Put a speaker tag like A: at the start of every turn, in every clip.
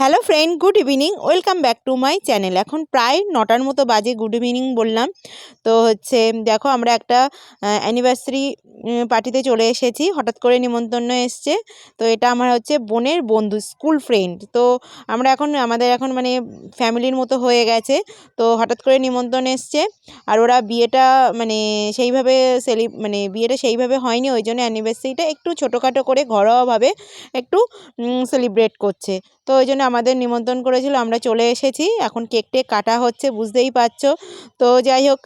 A: Hello friend good evening welcome back to my channel এখন প্রায় নটার মতো বাজে গুড ইভিনিং বললাম। তো হচ্ছে, দেখো আমরা একটা অ্যানিভার্সারি পার্টিতে চলে এসেছি। হঠাৎ করে নিমন্ত্রণ এসছে। তো এটা আমার হচ্ছে বোনের বন্ধু স্কুল ফ্রেন্ড তো আমরা এখন, আমাদের এখন মানে ফ্যামিলির মতো হয়ে গেছে। তো হঠাৎ করে নিমন্ত্রণ এসছে। আর ওরা বিয়েটা মানে সেইভাবে সেলি মানে বিয়েটা সেইভাবে হয়নি। ওই জন্য অ্যানিভার্সারিটা একটু ছোটোখাটো করে, ঘরোয়াভাবে একটু সেলিব্রেট করছে। তো ওই জন্য আমাদের নিমন্ত্রণ করেছিল, আমরা চলে এসেছি। এখন কেক টেক কাটা হচ্ছে, বুঝতেই পারছ। তো যাই হোক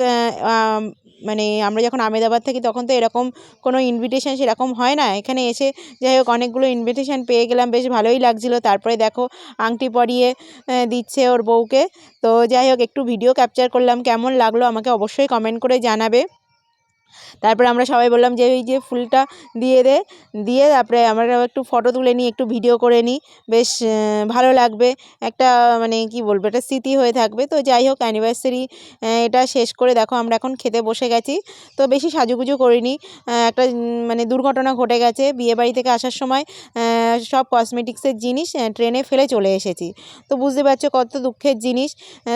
A: মানে আমরা যখন আমেদাবাদ থাকি তখন তো এরকম কোনো ইনভিটেশান সেরকম হয় না। এখানে এসে যাই হোক, অনেকগুলো ইনভিটেশান পেয়ে গেলাম, বেশ ভালোই লাগছিল। তারপরে দেখো, আংটি পরিয়ে দিচ্ছে ওর বউকে। তো যাই হোক, একটু ভিডিও ক্যাপচার করলাম, কেমন লাগল আমাকে অবশ্যই কমেন্ট করে জানাবে। তারপরে আমরা সবাই বললাম যে ওই যে ফুলটা দিয়ে দে। দিয়ে তারপরে আমরা একটু ফটো তুলে নিই, একটু ভিডিও করে নিই। বেশ ভালো লাগবে। একটা মানে কি বলব, একটা স্মৃতি হয়ে থাকবে। তো যাই হোক অ্যানিভার্সারি এটা শেষ করে দেখো, আমরা এখন খেতে বসে গেছি। তো বেশি সাজুগুজু করিনি। একটা মানে দুর্ঘটনা ঘটে গেছে বিয়েবাড়ি থেকে আসার সময়। সব কসমেটিক্সের জিনিস ট্রেনে ফেলে চলে এসেছি। তো বুঝতে পারছ কত দুঃখের জিনিস।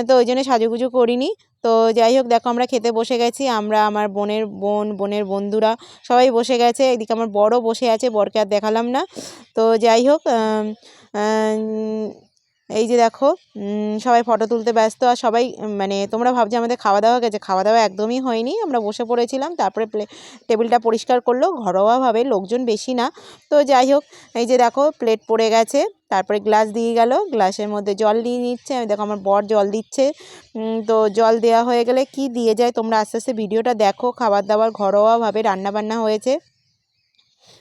A: তো ওই জন্য সাজুগুজু করিনি। তো যাই হোক, দেখো আমরা খেতে বসে গেছি। আমরা আমার বোনের বোন, বোনের বন্ধুরা সবাই বসে গেছে। এদিকে আমার বড় বসে আছে, বরকে আর দেখালাম না। তো যাই হোক এই যে দেখো সবাই ফটো তুলতে ব্যস্ত আর সবাই মানে তোমরা ভাবছ আমাদের খাওয়া দাওয়া গেছে। খাওয়া দাওয়া একদমই হয়নি। আমরা বসে পড়েছিলাম, তারপরে প্লে, টেবিলটা পরিষ্কার করল। ঘরোয়াভাবে লোকজন বেশি না। তো যাই হোক, এই যে দেখো প্লেট পড়ে গেছে, তারপরে গ্লাস দিয়ে গেল। গ্লাসের মধ্যে জল দিয়ে নিচ্ছে। আমি দেখো, আমার বর জল দিচ্ছে। তো জল দেওয়া হয়ে গেলে কি দিয়ে যায় তোমরা আস্তে আস্তে ভিডিওটা দেখো। খাবার দাবার ঘরোয়াভাবে রান্নাবান্না হয়েছে।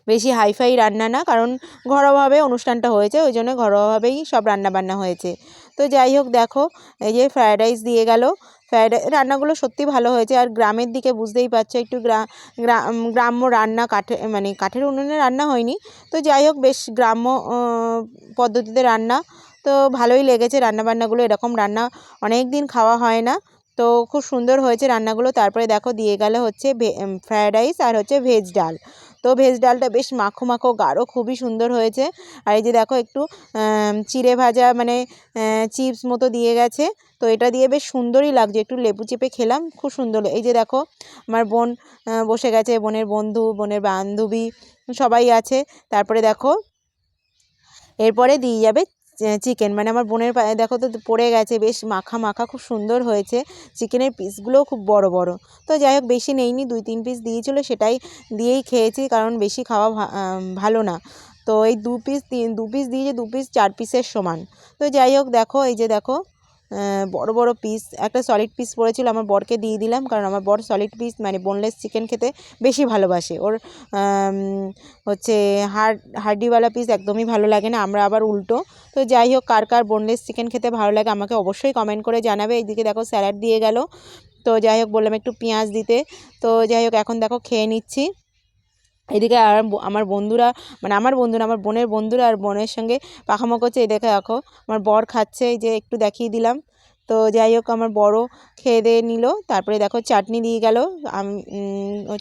A: বেশি হাইফাই রান্না না, কারণ ঘরোয়াভাবে অনুষ্ঠানটা হয়েছে, ওই জন্য ঘরোয়াভাবেই সব রান্নাবান্না হয়েছে। তো যাই হোক, দেখো, এই যে ফ্রায়েড রাইস দিয়ে গেল। ফ্রায়েড রান্নাগুলো সত্যি ভালো হয়েছে, আর গ্রামের দিকে বুঝতেই পারছ, একটু গ্রাম্য রান্না কাঠে মানে কাঠের উনুনে রান্না হয়নি। তো যাই হোক, বেশ গ্রাম্য পদ্ধতিতে রান্না। তো ভালোই লেগেছে রান্নাবান্নাগুলো, এরকম রান্না অনেক দিন খাওয়া হয় না। তো খুব সুন্দর হয়েছে রান্নাগুলো। তারপরে দেখো, দিয়ে গেলে হচ্ছে ফ্রায়েড রাইস আর হচ্ছে ভেজ ডাল। তো ভেজ ডালটা বেশ মাখো মাখো, গাঢ়, খুবই সুন্দর হয়েছে। আর এই যে দেখো একটু চিড়ে ভাজা মানে চিপস মতো দিয়ে গেছে। তো এটা দিয়ে বেশ সুন্দরই লাগছে। একটু লেবু চেপে খেলাম, খুব সুন্দর এই যে দেখো, আমার বোন বসে গেছে, বোনের বন্ধু, বোনের বান্ধবী, সবাই আছে। তারপরে দেখো, এরপরে দিয়ে যাবে চিকেন মানে আমার বোনের পায়ে দেখো তো পড়ে গেছে, বেশ মাখা মাখা, খুব সুন্দর হয়েছে। চিকেনের পিসগুলোও খুব বড় বড়। তো যাই হোক, বেশি নেইনি, দুই তিন পিস দিয়েছিলো, সেটাই দিয়েই খেয়েছি, কারণ বেশি খাওয়া ভালো না। তো এই দু পিস তিন দু পিস দিয়েছে দু পিস চার পিসের সমান। তো যাই হোক, দেখো, এই যে দেখো বড় বড় পিস একটা সলিড পিস পড়েছিল, আমার বরকে দিয়ে দিলাম, কারণ আমার বর সলিড পিস মানে বোনলেস চিকেন খেতে বেশি ভালোবাসে। ওর হচ্ছে হাড় হাড্ডিওয়ালা পিস একদমই ভালো লাগে না, আমরা আবার উল্টো। তো যাই হোক, কার কার বোনলেস চিকেন খেতে ভালো লাগে আমাকে অবশ্যই কমেন্ট করে জানাবে। এইদিকে দেখো স্যালাড দিয়ে গেল। তো যাই হোক, বললাম একটু পেঁয়াজ দিতে। তো যাই হোক, এখন দেখো খেয়ে নিচ্ছি। এদিকে আর আমার বন্ধুরা মানে আমার বন্ধুরা, আমার বোনের বন্ধুরা আর বোনের সঙ্গে পাখামো করছে। এই দেখে, দেখো, আমার বর খাচ্ছে যে একটু দেখিয়ে দিলাম। তো যাই হোক, আমার বড় খেয়ে দিয়ে নিল। তারপরে দেখো, চাটনি দিয়ে গেল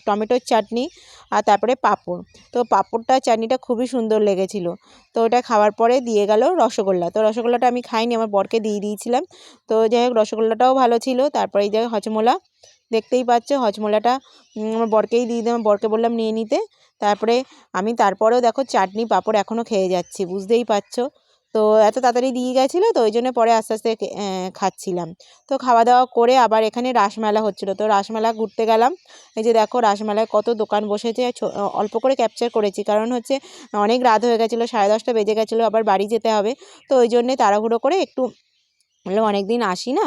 A: টমেটোর চাটনি আর তারপরে পাঁপড়। তো পাঁপড়টা, চাটনিটা খুবই সুন্দর লেগেছিলো। তো ওটা খাওয়ার পরে দিয়ে গেল রসগোল্লা। তো রসগোল্লাটা আমি খাইনি, আমার বরকে দিয়ে দিয়েছিলাম। তো যাই হোক, রসগোল্লাটাও ভালো ছিল। তারপরে এই জায়গায় হজমোলা দেখতেই পাচ্ছ, হজমোলাটা আমার বরকেই দিয়ে দিলাম, বরকে বললাম নিয়ে নিতে। তারপরে আমি তারপরেও দেখো চাটনি, পাঁপড় এখনও খেয়ে যাচ্ছি, বুঝতেই পারছ। তো এত তাড়াতাড়ি দিয়ে গেছিল, তো ওই জন্য পরে আস্তে আস্তে খাচ্ছিলাম। তো খাওয়া দাওয়া করে আবার এখানে রাসমেলা হচ্ছিল, তো রাসমেলা ঘুরতে গেলাম। এই যে দেখো রাসমেলায় কত দোকান বসেছে অল্প করে ক্যাপচার করেছি, কারণ হচ্ছে অনেক রাত হয়ে গেছিল, সাড়ে দশটা বেজে গেছিল, আবার বাড়ি যেতে হবে। তো ওই জন্যে তাড়াহুড়ো করে একটু বললাম অনেক দিন আসি না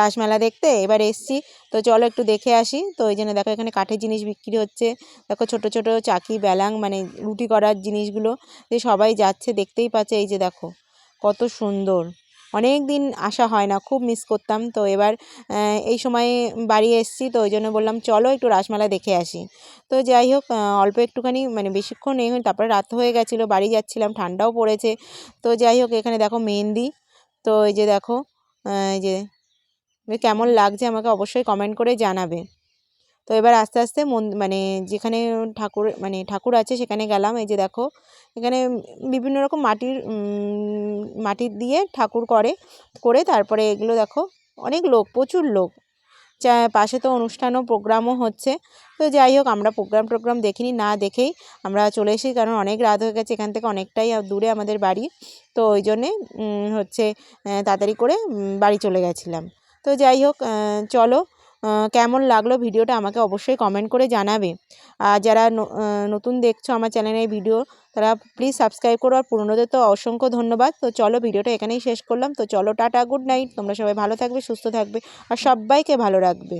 A: রাসমেলা দেখতে, এবার এসছি। তো চলো একটু দেখে আসি। তো ওই জন্য দেখো এখানে কাঠের জিনিস বিক্রি হচ্ছে। দেখো ছোট ছোট চাকি বেলাং মানে রুটি করার জিনিসগুলো। যে সবাই যাচ্ছে, দেখতেই পাচ্ছে, এই যে দেখো, কত সুন্দর। অনেক দিন আসা হয় না, খুব মিস করতাম। তো এবার এই সময়ে বাড়ি এসছি, তো ওই জন্য বললাম, চলো একটু রাসমেলা দেখে আসি। তো যাই হোক অল্প একটুখানি মানে বেশিক্ষণ এই তারপরে রাত হয়ে গেছিল, বাড়ি যাচ্ছিলাম, ঠান্ডাও পড়েছে। তো যাই হোক, এখানে দেখো মেহেন্দি তো এই যে দেখো এই যে কেমন লাগছে আমাকে অবশ্যই কমেন্ট করে জানাবে। তো এবার আস্তে আস্তে মন মানে যেখানে ঠাকুর মানে ঠাকুর আছে সেখানে গেলাম। এই যে দেখো, এখানে বিভিন্ন রকম মাটির মাটির দিয়ে ঠাকুর করে করে তারপরে এগুলো দেখো, অনেক লোক, প্রচুর লোক। পাশে তো অনুষ্ঠানও, প্রোগ্রামও হচ্ছে। তো যাই হোক, আমরা প্রোগ্রাম টোগ্রাম দেখিনি, না দেখেই আমরা চলে এসেছি, কারণ অনেক রাত হয়ে গেছে এখান থেকে অনেকটাই দূরে আমাদের বাড়ি। তো ওই জন্যে হচ্ছে তাড়াতাড়ি করে বাড়ি চলে গেছিলাম। তো যাই হোক চলো কেমন লাগল ভিডিওটা আমাকে অবশ্যই কমেন্ট করে জানাবে। আর যারা নতুন দেখছ আমার চ্যানেলে ভিডিও তারা প্লিজ সাবস্ক্রাইব করো। আর পুরনোদের তো অসংখ্য ধন্যবাদ। তো চলো ভিডিওটা এখানেই শেষ করলাম। তো চলো টাটা গুড নাইট তোমরা সবাই ভালো থাকবে, সুস্থ থাকবে। আর সবাইকে ভালো রাখবে।